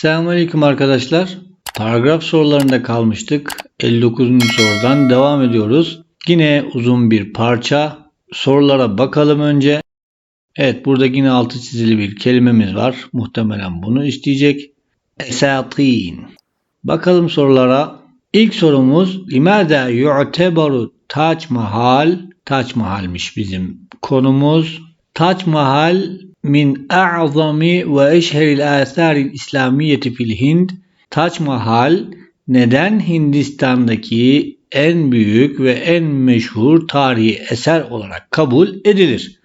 Selamünaleyküm arkadaşlar. Paragraf sorularında kalmıştık. 59. sorudan devam ediyoruz. Yine uzun bir parça. Sorulara bakalım önce. Evet burada yine altı çizili bir kelimemiz var. Muhtemelen bunu isteyecek. Esatin. Bakalım sorulara. İlk sorumuz Limada yu'tebaru Tac Mahal Tac Mahal'miş bizim konumuz. Tac Mahal min a'zami ve eşheril asaril İslamiyeti fil Hind. Tac Mahal neden Hindistan'daki en büyük ve en meşhur tarihi eser olarak kabul edilir?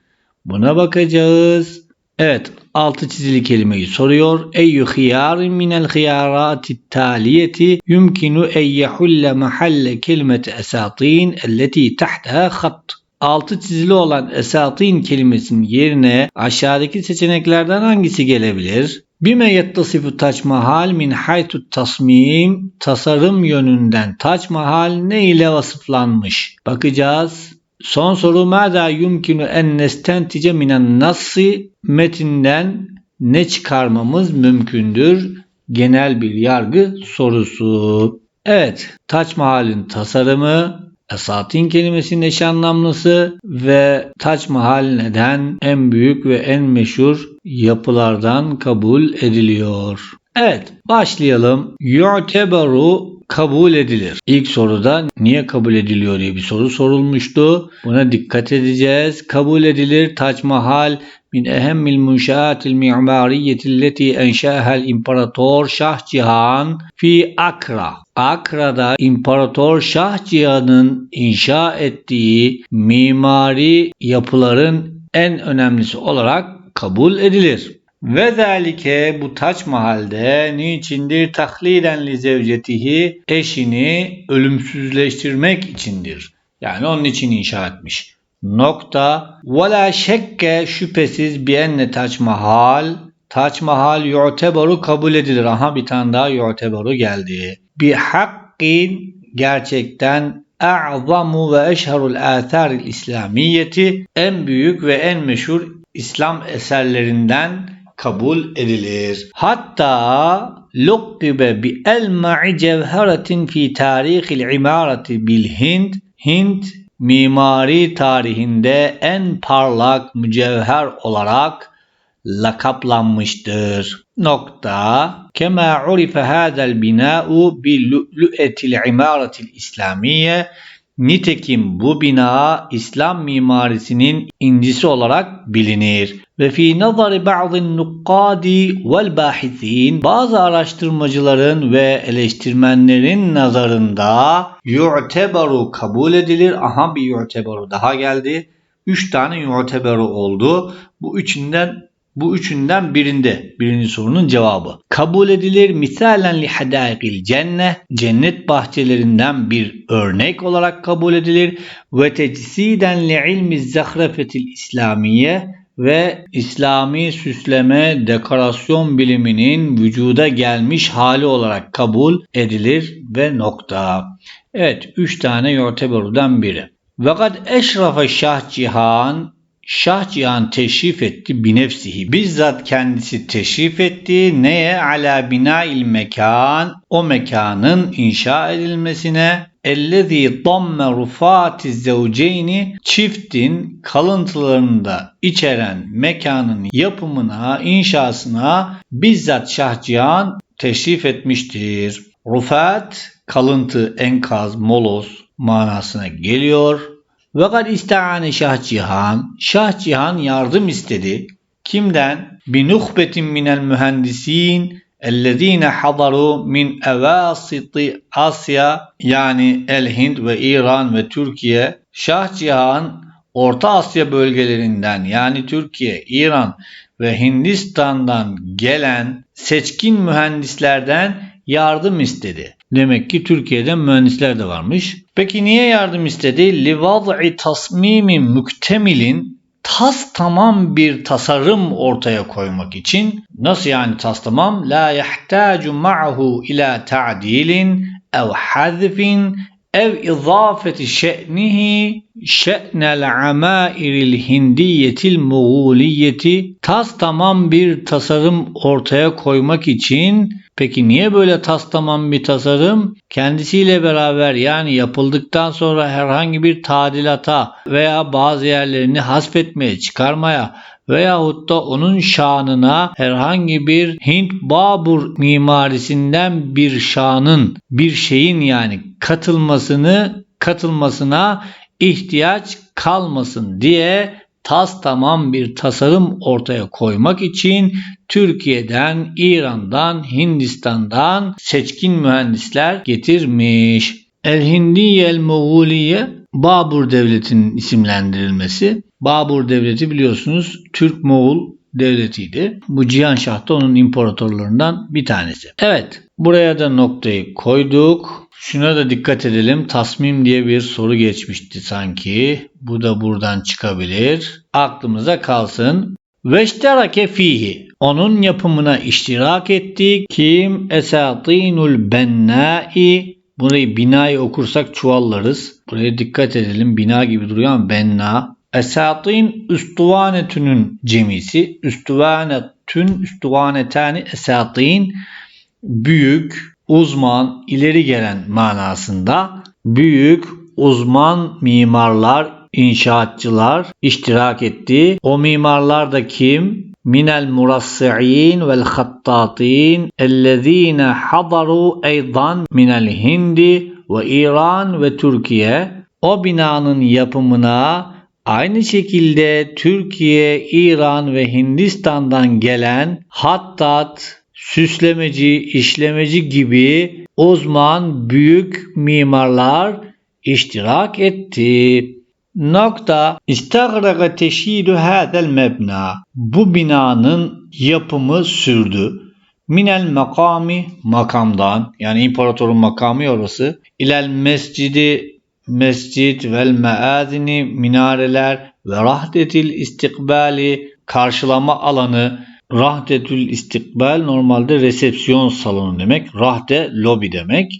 Buna bakacağız. Evet, altı çizili kelimeyi soruyor. Eyyü hiyarin minel hiyarati taliyeti yumkinu en yehulle mahalle kelimeti esatin elleti tahtaha khat. Altı çizili olan esatin kelimesinin yerine aşağıdaki seçeneklerden hangisi gelebilir? Bime yettasifu Taç Mahal min haytu tasmim tasarım yönünden Taç Mahal ne ile vasıflanmış? Bakacağız. Son soru mada yumkinu en nestentice minen nassi metinden ne çıkarmamız mümkündür? Genel bir yargı sorusu. Evet, Taç Mahal'in tasarımı, Esatin kelimesinin eş anlamlısı ve Taç Mahal neden en büyük ve en meşhur yapılardan kabul ediliyor. Evet, başlayalım. Yu'tebaru kabul edilir. İlk soruda niye kabul ediliyor diye bir soru sorulmuştu. Buna dikkat edeceğiz. Kabul edilir. Taç Mahal min ehemmil munşaatil mi'mariyeti leti enşa'hel imparator Şah Cihan fi Akra. Akra'da İmparator Şah Cihan'ın inşa ettiği mimari yapıların en önemlisi olarak kabul edilir. Ve zalike bu Taç Mahal'de niçindir? Tahliden li zevcetihi eşini ölümsüzleştirmek içindir. Yani onun için inşa etmiş. Nokta. Ve la şekke şüphesiz bi enne Taç Mahal Taç Mahal yu'tebaru kabul edilir. Aha bir tane daha yu'tebaru geldi. Bi hakkin gerçekten a'zamu ve eşherul atharil İslamiyeti en büyük ve en meşhur İslam eserlerinden kabul edilir. Hatta lukkibe bi elma'i cevheretin fi tarihil imareti bil Hind. Hint mimari tarihinde en parlak mücevher olarak lakaplanmıştır. Nokta. Kema urife hadal bina'u bi lu'lu'etil imaretil İslamiye Nitekim bu bina İslam mimarisinin incisi olarak bilinir. Ve fi nazari ba'dın nukkadi vel bahisin bazı araştırmacıların ve eleştirmenlerin nazarında yu'tebaru kabul edilir. Aha bir yu'tebaru daha geldi. Üç tane yu'tebaru oldu. Bu üçünden bu üçünden birinde birinci sorunun cevabı. Kabul edilir misalen li hadaikil cennet cennet bahçelerinden bir örnek olarak kabul edilir ve tecsiden li ilmi zahrafetil İslamiye ve İslami süsleme dekorasyon biliminin vücuda gelmiş hali olarak kabul edilir ve nokta. Evet 3 tane yorteberudan biri. Fakat eşrafa Şah Cihan Şah Cihan teşrif etti binefsihi. Bizzat kendisi teşrif etti. Neye? Ala binail mekan. O mekanın inşa edilmesine. Ellezî damme rufâti zevceyni çiftin kalıntılarını da içeren mekanın yapımına, inşasına bizzat Şah Cihan teşrif etmiştir. Rufat, kalıntı, enkaz, moloz manasına geliyor. Ve kad ista'ane Şah Cihan. Şah Cihan yardım istedi. Kimden? Bi nuhbetin minel mühendisin ellezine hadaru min evasiti Asya yani El Hind ve İran ve Türkiye. Şah Cihan Orta Asya bölgelerinden yani Türkiye, İran ve Hindistan'dan gelen seçkin mühendislerden yardım istedi. Demek ki Türkiye'de mühendisler de varmış. Peki niye yardım istedi? Livad'i tasmimi müktemilin tas tamam bir tasarım ortaya koymak için nasıl yani tas tamam? La yahtacu ma'hu ila ta'dilin ev hazfin ev izafeti şe'nihi şe'nel amairil hindiyetil muğuliyeti tas tamam bir tasarım ortaya koymak için Peki niye böyle tas tamam bir tasarım? Kendisiyle beraber yani yapıldıktan sonra herhangi bir tadilata veya bazı yerlerini hasbetmeye, çıkarmaya veyahut da onun şanına herhangi bir Hint Babur mimarisinden bir şanın, bir şeyin yani katılmasını katılmasına ihtiyaç kalmasın diye tas tamam bir tasarım ortaya koymak için Türkiye'den, İran'dan, Hindistan'dan seçkin mühendisler getirmiş. El-Hindiye el-Moğuliye Babur Devleti'nin isimlendirilmesi. Babur Devleti biliyorsunuz Türk-Moğul devletiydi. Bu Cihanşah da onun imparatorlarından bir tanesi. Evet buraya da noktayı koyduk. Şuna da dikkat edelim. Tasmim diye bir soru geçmişti sanki. Bu da buradan çıkabilir. Aklımıza kalsın. Veşterake fihi. Onun yapımına iştirak etti. Kim? Esatinul bennai. Burayı binayı okursak çuvallarız. Buraya dikkat edelim. Bina gibi duruyor ama benna. Esatin üstüvanetünün cemisi. Üstüvanetün, üstüvanetani esatin. Büyük, uzman, ileri gelen manasında. Büyük, uzman mimarlar, inşaatçılar iştirak etti. O mimarlar da kim? minel murassi'in vel hattatin ellezine hadaru eydan minel hindi ve İran ve Türkiye o binanın yapımına aynı şekilde Türkiye, İran ve Hindistan'dan gelen hattat, süslemeci, işlemeci gibi uzman büyük mimarlar iştirak etti. Nokta istagraga teşhidu hadel mebna. Bu binanın yapımı sürdü. Minel makami makamdan yani imparatorun makamı orası. İlel mescidi mescid vel meazini minareler ve rahdetil istikbali karşılama alanı rahdetül istikbal normalde resepsiyon salonu demek. Rahde lobi demek.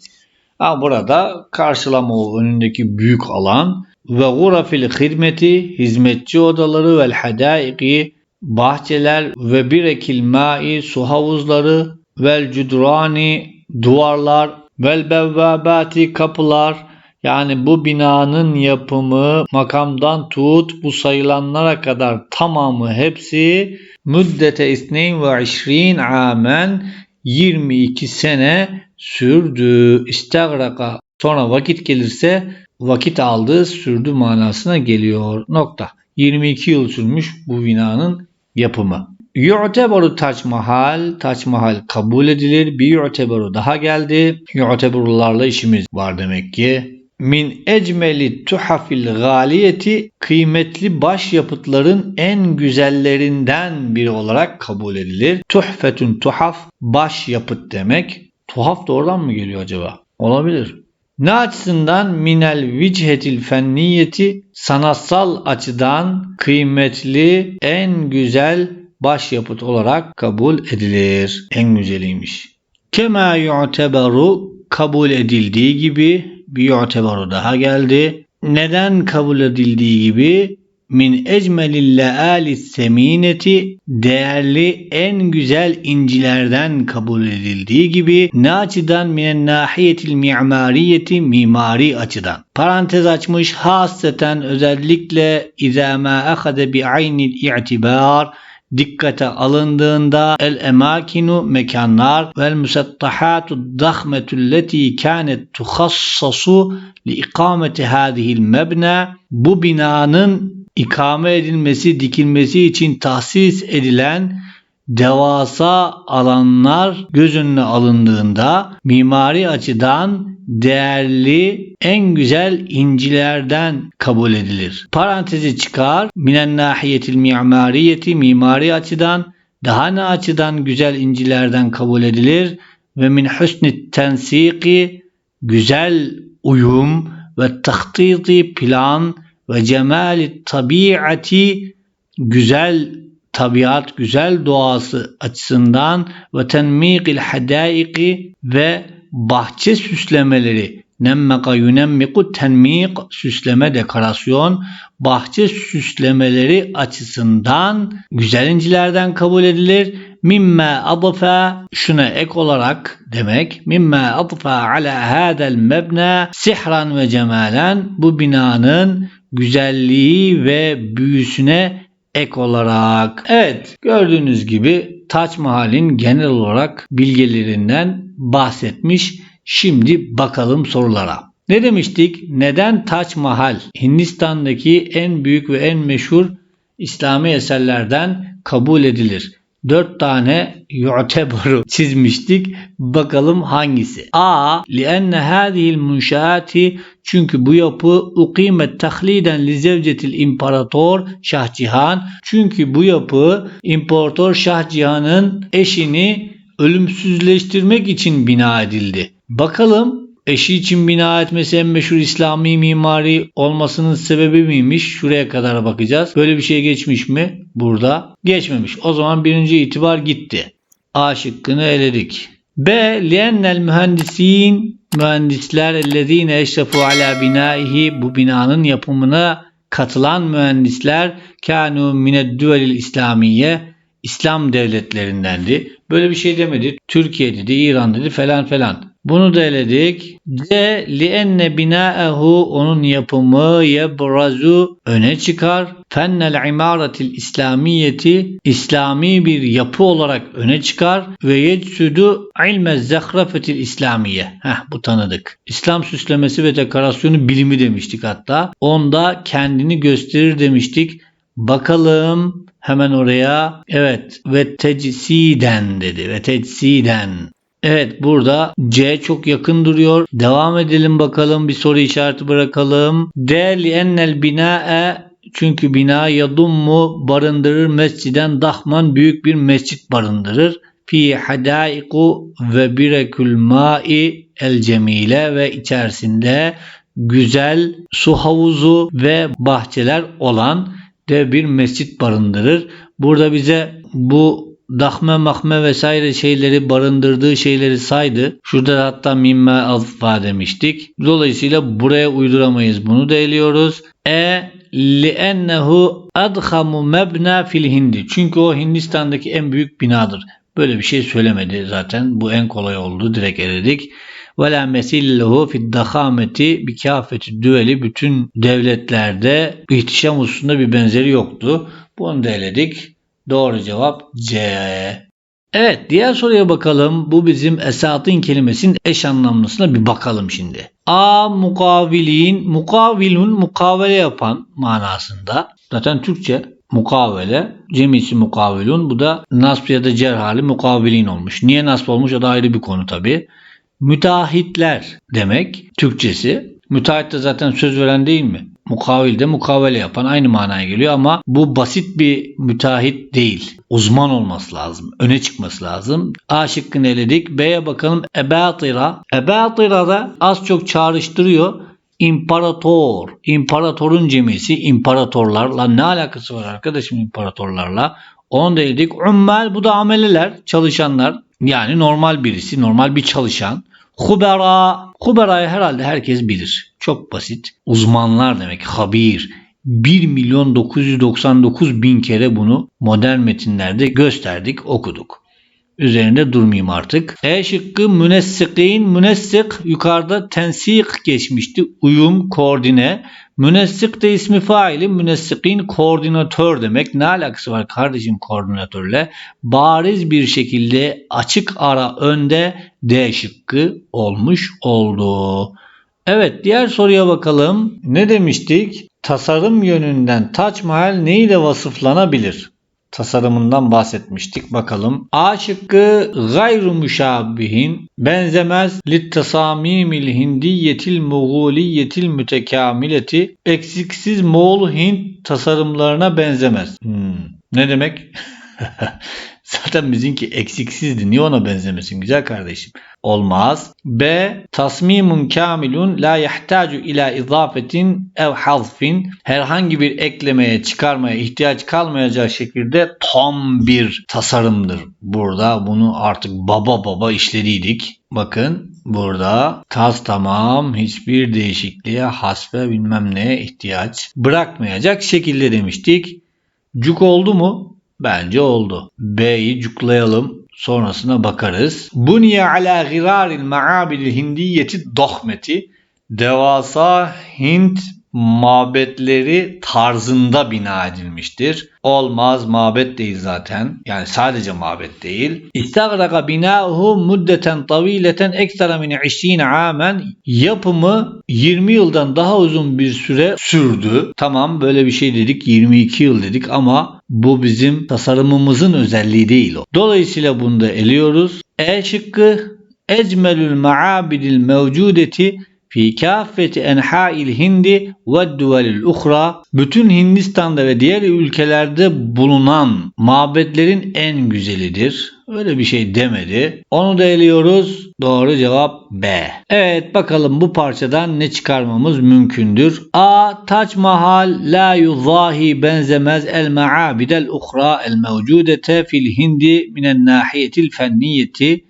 Ha, burada karşılama önündeki büyük alan ve gurafil hizmeti hizmetçi odaları vel hadaiki bahçeler ve birekil mai su havuzları vel cudrani duvarlar vel bevvabati kapılar yani bu binanın yapımı makamdan tut bu sayılanlara kadar tamamı hepsi müddete isneyn ve işrin amen 22 sene sürdü. İstagraka sonra vakit gelirse vakit aldı, sürdü manasına geliyor. Nokta. 22 yıl sürmüş bu binanın yapımı. Yu'tebaru Taç Mahal, Taç Mahal kabul edilir. Bir yu'tebaru daha geldi. Yu'tebarularla işimiz var demek ki. Min ecmeli tuhafil galiyeti kıymetli başyapıtların en güzellerinden biri olarak kabul edilir. Tuhfetün tuhaf başyapıt demek. Tuhaf da oradan mı geliyor acaba? Olabilir. Ne açısından minel vichetil fenniyeti sanatsal açıdan kıymetli en güzel başyapıt olarak kabul edilir. En güzeliymiş. Kema yu'teberu kabul edildiği gibi bir yu'teberu daha geldi. Neden kabul edildiği gibi min ecmelil leali semineti değerli en güzel incilerden kabul edildiği gibi ne açıdan minen nahiyetil mimariyeti mimari açıdan. Parantez açmış hasreten özellikle izâ mâ bi aynil i'tibar dikkate alındığında el emakinu mekanlar vel musattahatu dahmetu leti kanet tuhassasu li ikameti hadihil mebne. Bu binanın ikame edilmesi, dikilmesi için tahsis edilen devasa alanlar göz önüne alındığında mimari açıdan değerli en güzel incilerden kabul edilir. Parantezi çıkar. Minen nahiyetil mimariyeti mimari açıdan daha ne açıdan güzel incilerden kabul edilir ve min husni tensiki güzel uyum ve tahtiti plan ve cemali tabiati güzel tabiat, güzel doğası açısından ve tenmikil hadaiki ve bahçe süslemeleri Nemmeka yunemmiku tenmik süsleme dekorasyon bahçe süslemeleri açısından güzel incilerden kabul edilir. Mimme adafa şuna ek olarak demek. Mimme adafa ala hadel mebne sihran ve cemalen bu binanın güzelliği ve büyüsüne ek olarak. Evet gördüğünüz gibi Taç Mahal'in genel olarak bilgilerinden bahsetmiş. Şimdi bakalım sorulara. Ne demiştik? Neden Taç Mahal Hindistan'daki en büyük ve en meşhur İslami eserlerden kabul edilir? 4 tane yu'teburu çizmiştik. Bakalım hangisi? A. Lienne hadihil münşaati çünkü bu yapı ukimet tahliden li zevcetil imparator Şah Cihan. Çünkü bu yapı imparator Şah Cihan'ın eşini ölümsüzleştirmek için bina edildi. Bakalım eşi için bina etmesi en meşhur İslami mimari olmasının sebebi miymiş? Şuraya kadar bakacağız. Böyle bir şey geçmiş mi? Burada geçmemiş. O zaman birinci itibar gitti. A şıkkını eledik. B. Liennel mühendisin mühendisler ellezine eşrefu ala binaihi bu binanın yapımına katılan mühendisler kanu mined duvelil İslamiye İslam devletlerindendi. Böyle bir şey demedi. Türkiye dedi, İran dedi falan falan. Bunu da eledik. C. Lienne binaehu onun yapımı yebrazu öne çıkar. Fennel imaretil İslamiyeti İslami bir yapı olarak öne çıkar. Ve yecsudu ilme zehrafetil İslamiye. Heh bu tanıdık. İslam süslemesi ve dekorasyonu bilimi demiştik hatta. Onda kendini gösterir demiştik. Bakalım hemen oraya. Evet ve tecsiden dedi ve tecsiden. Evet burada C çok yakın duruyor. Devam edelim bakalım bir soru işareti bırakalım. D li ennel bina'e çünkü bina yadummu barındırır mesciden dahman büyük bir mescit barındırır. Fi hadaiku ve birekül ma'i el cemile ve içerisinde güzel su havuzu ve bahçeler olan de bir mescit barındırır. Burada bize bu dahme mahme vesaire şeyleri barındırdığı şeyleri saydı. Şurada da hatta mimme alfa demiştik. Dolayısıyla buraya uyduramayız. Bunu da eliyoruz. E li'ennehu adhamu mebna fil hindi. Çünkü o Hindistan'daki en büyük binadır. Böyle bir şey söylemedi zaten. Bu en kolay oldu. Direkt eledik. Ve la mesillehu fid dahameti bi kafeti düveli bütün devletlerde ihtişam hususunda bir benzeri yoktu. Bunu da eledik. Doğru cevap C. Evet diğer soruya bakalım. Bu bizim esatın kelimesinin eş anlamlısına bir bakalım şimdi. A mukavilin, mukavilun mukavele yapan manasında. Zaten Türkçe mukavele, cemisi mukavilun. Bu da nasb ya da cer hali mukavilin olmuş. Niye nasb olmuş o da ayrı bir konu tabi. Müteahhitler demek Türkçesi. Müteahhit de zaten söz veren değil mi? Mukavil de mukavele yapan aynı manaya geliyor ama bu basit bir müteahhit değil. Uzman olması lazım. Öne çıkması lazım. A şıkkını eledik. B'ye bakalım. Ebatira. Ebatira da az çok çağrıştırıyor. İmparator. İmparatorun cemisi. imparatorlarla ne alakası var arkadaşım imparatorlarla? Onu da eledik. Ümmel bu da ameleler. Çalışanlar. Yani normal birisi. Normal bir çalışan. Hubera. Hubera'yı herhalde herkes bilir. Çok basit. Uzmanlar demek. Habir. 1 milyon 999 bin kere bunu modern metinlerde gösterdik, okuduk. Üzerinde durmayayım artık. E şıkkı münessikin. Münessik yukarıda tensik geçmişti. Uyum, koordine. Münessik de ismi faili. Münessikin koordinatör demek. Ne alakası var kardeşim koordinatörle? Bariz bir şekilde açık ara önde D şıkkı olmuş oldu. Evet diğer soruya bakalım. Ne demiştik? Tasarım yönünden Taç Mahal neyle vasıflanabilir? Tasarımından bahsetmiştik. Bakalım. A şıkkı gayru müşabihin benzemez littasamimil hindiyetil muğuliyetil mütekamileti eksiksiz Moğol Hint tasarımlarına benzemez. Hmm. Ne demek? Zaten bizimki eksiksizdi. Niye ona benzemesin güzel kardeşim? Olmaz. B. Tasmimun kamilun la yahtacu ila izafetin ev hazfin. Herhangi bir eklemeye çıkarmaya ihtiyaç kalmayacak şekilde tam bir tasarımdır. Burada bunu artık baba baba işlediydik. Bakın burada. Tas tamam hiçbir değişikliğe hasbe bilmem neye ihtiyaç bırakmayacak şekilde demiştik. Cuk oldu mu? Bence oldu. B'yi cuklayalım. Sonrasına bakarız. Buniye ala giraril maabidil hindiyeti dohmeti. Devasa Hint mabetleri tarzında bina edilmiştir. Olmaz mabet değil zaten. Yani sadece mabet değil. İstagraka binauhu muddeten tavileten ekstra min 20 amen. Yapımı 20 yıldan daha uzun bir süre sürdü. Tamam böyle bir şey dedik 22 yıl dedik ama bu bizim tasarımımızın özelliği değil o. Dolayısıyla bunu da eliyoruz. E şıkkı ecmelül maabidil mevcudeti fi kâffeti enhâil hindi ve duvelil uhra bütün Hindistan'da ve diğer ülkelerde bulunan mabetlerin en güzelidir. Öyle bir şey demedi. Onu da eliyoruz. Doğru cevap B. Evet bakalım bu parçadan ne çıkarmamız mümkündür. A. Taç Mahal la yuzahi benzemez el maabidel uhra el mevcudete fil hindi minen nahiyetil fenniyeti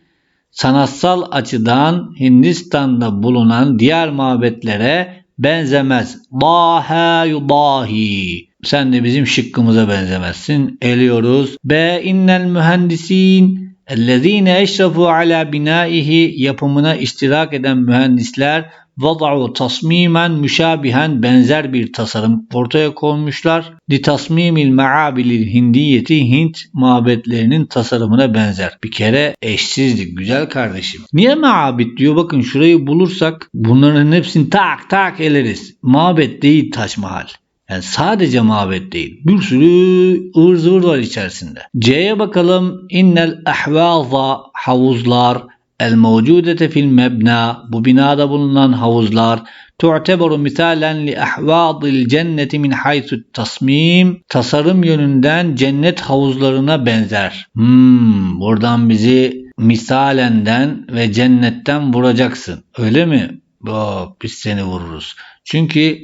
sanatsal açıdan Hindistan'da bulunan diğer mabetlere benzemez. Daha yudahi. Sen de bizim şıkkımıza benzemezsin. Eliyoruz. B. innel mühendisin ellezine eşrafu ala binaihi yapımına iştirak eden mühendisler vada'u tasmimen müşabihen benzer bir tasarım ortaya koymuşlar. Li tasmimil maabilil hindiyeti Hint mabetlerinin tasarımına benzer. Bir kere eşsizlik güzel kardeşim. Niye mabit diyor? Bakın şurayı bulursak bunların hepsini tak tak eleriz. Mabet değil Taş Mahal. Yani sadece mabet değil. Bir sürü ıvır var içerisinde. C'ye bakalım. İnnel ahvaza havuzlar el mevcudete fil mebna bu binada bulunan havuzlar tu'teberu misalen li ahvadil cenneti min haythu tasmim tasarım yönünden cennet havuzlarına benzer. Hmm, buradan bizi misalenden ve cennetten vuracaksın. Öyle mi? Bak biz seni vururuz. Çünkü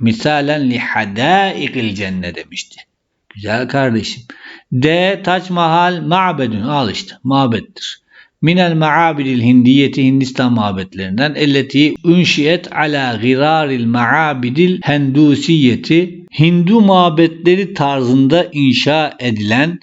misalen li hadaikil cennet demişti. Güzel kardeşim. D. Taç Mahal ma'bedün. Al işte mabettir. Minel maabidil hindiyeti Hindistan mabetlerinden elleti ünşiyet ala giraril maabidil hendusiyeti Hindu mabetleri tarzında inşa edilen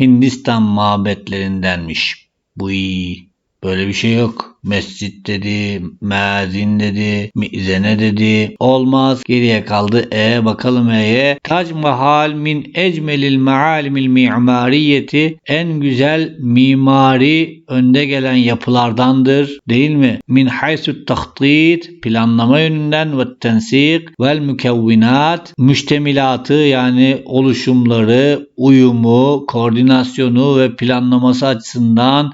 Hindistan mabetlerindenmiş. Bu iyi. Böyle bir şey yok. Mescit dedi, mezin dedi, mizene dedi. Olmaz. Geriye kaldı E. Bakalım E'ye. Tac Mahal min ecmelil maalimil mimariyeti en güzel mimari önde gelen yapılardandır. Değil mi? Min haysut tahtit planlama yönünden ve tensik vel mükevvinat müştemilatı yani oluşumları, uyumu, koordinasyonu ve planlaması açısından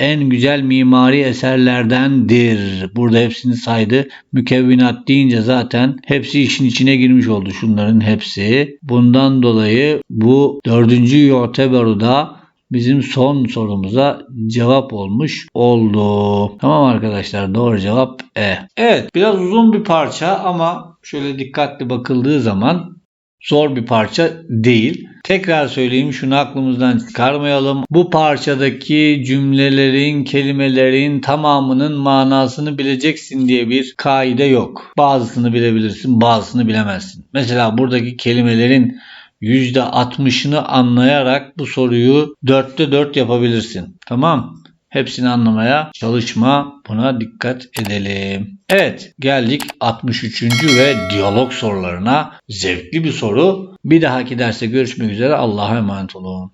en güzel mimari eserlerdendir. Burada hepsini saydı. Mükevvinat deyince zaten hepsi işin içine girmiş oldu şunların hepsi. Bundan dolayı bu dördüncü Yoteberu'da bizim son sorumuza cevap olmuş oldu. Tamam arkadaşlar doğru cevap E. Evet biraz uzun bir parça ama şöyle dikkatli bakıldığı zaman zor bir parça değil. Tekrar söyleyeyim şunu aklımızdan çıkarmayalım. Bu parçadaki cümlelerin, kelimelerin tamamının manasını bileceksin diye bir kaide yok. Bazısını bilebilirsin, bazısını bilemezsin. Mesela buradaki kelimelerin %60'ını anlayarak bu soruyu 4'te 4 yapabilirsin. Tamam? Hepsini anlamaya çalışma. Buna dikkat edelim. Evet geldik 63. ve diyalog sorularına. Zevkli bir soru. Bir dahaki derste görüşmek üzere. Allah'a emanet olun.